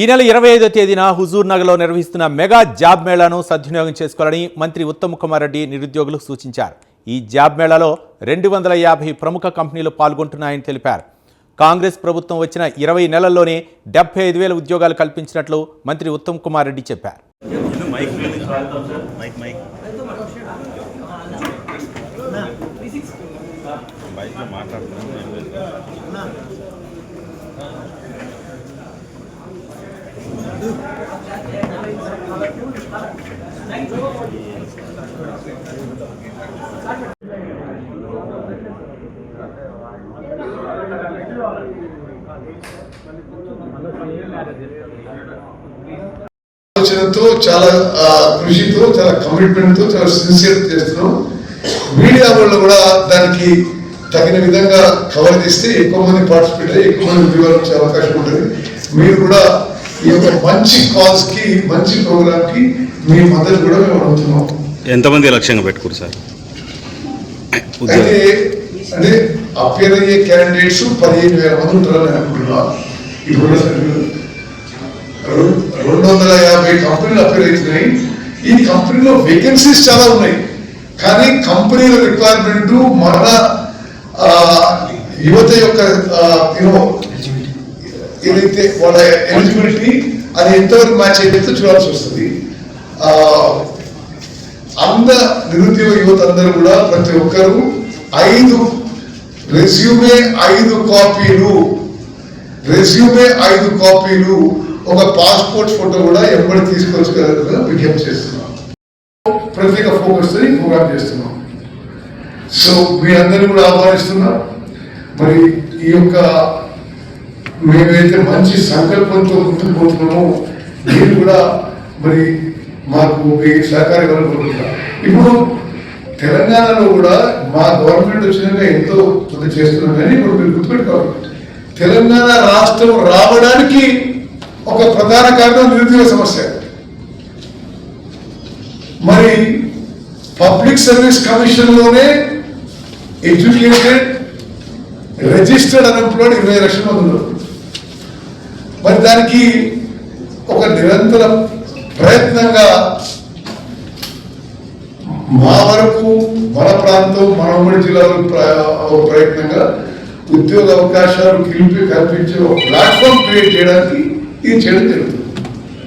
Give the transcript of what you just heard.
ఈ నెల ఇరవై ఐదో తేదీన హుజూర్ నగర్లో నిర్వహిస్తున్న మెగా జాబ్ మేళాను సద్వినియోగం చేసుకోవాలని మంత్రి ఉత్తమ్ కుమార్ రెడ్డి నిరుద్యోగులకు సూచించారు. ఈ జాబ్ మేళాలో రెండు వందల యాభై ప్రముఖ కంపెనీలు పాల్గొంటున్నాయని తెలిపారు. కాంగ్రెస్ ప్రభుత్వం వచ్చిన ఇరవై నెలల్లోనే డెబ్బై ఐదు వేల ఉద్యోగాలు కల్పించినట్లు మంత్రి ఉత్తమ్ కుమార్ రెడ్డి చెప్పారు. మాట్లాడుతున్నాను. ఆలోచనతో చాలా కృషితో చాలా కమిట్మెంట్తో చాలా సిన్సియర్ చేస్తున్నాం. మీడియా వాళ్ళు కూడా దానికి తగిన విధంగా కవర్ చేస్తే ఎక్కువ మంది పార్టిసిపేట్ అయ్యి ఎక్కువ మంది వివరించే అవకాశం ఉంటుంది. మీరు కూడా ఈ యొక్క మంచి కాజ్కి మంచి ప్రోగ్రామ్కి మీ మద్దతు కూడా మేము అడుగుతున్నాం. ఎంతమంది లక్ష్యంగా పెట్టుకోరు సార్? అయితే అంటే అపేర్ అయ్యే క్యాండిడేట్స్ పదిహేను వేల మంది ఉంటారని నేను అనుకుంటున్నా ఇప్పుడు రెండు వందల యాభై కంపెనీలు అపేర్ అవుతున్నాయి ఈ కంపెనీలో వేకెన్సీస్ చాలా ఉన్నాయి. కానీ కంపెనీల రిక్వైర్మెంట్ మన యువత యొక్క ఏదైతే వాళ్ళ ఎలిజిబిలిటీ అది ఎంతవరకు మ్యాచ్ అయితే చూడాల్సి వస్తుంది. అంద నిరుద్యోగ యువత అందరూ కూడా ప్రతి ఒక్కరు ఐదు రెజ్యూమే ఐదు కాపీలు రెజ్యూమే ఐదు కాపీలు ఒక పాస్పోర్ట్ ఫోటో కూడా ఎంబడి తీసుకొచ్చుకోవాలని విజ్ఞప్తి చేస్తున్నాం. ప్రత్యేక ఫోకస్ ప్రోగ్రామ్ చేస్తున్నాం. సో మీ అందరినీ కూడా ఆహ్వానిస్తున్నాం. మరి ఈ యొక్క మేమైతే మంచి సంకల్పంతో ముందుకు పోతున్నామో. మీరు కూడా మరి మాకు మీ సహకారం ఇవ్వాలనుకుంటున్నా. ఇప్పుడు తెలంగాణలో కూడా మా గవర్నమెంట్ వచ్చినాక ఎంతో కొంత చేస్తున్నాం కానీ ఇప్పుడు మీరు గుర్తుపెట్టుకోవాలి. తెలంగాణ రాష్ట్రం రావడానికి ఒక ప్రధాన కారణం నిరుద్యోగ సమస్య. మరి పబ్లిక్ సర్వీస్ కమిషన్లోనే ఎడ్యుకేటెడ్ రిజిస్టర్డ్ అన్ఎంప్లాయిడ్ ఇరవై లక్షల మంది ఉన్నారు. మరి దానికి ఒక నిరంతర ప్రయత్నంగా మా వరకు మన ప్రాంతం మన ఉమ్మడి జిల్లాలో ప్రయత్నంగా ఉద్యోగ అవకాశాలు కలిపి కల్పించే ఒక ప్లాట్ఫామ్ క్రియేట్ చేయడానికి ఇది చేయడం జరుగుతుంది.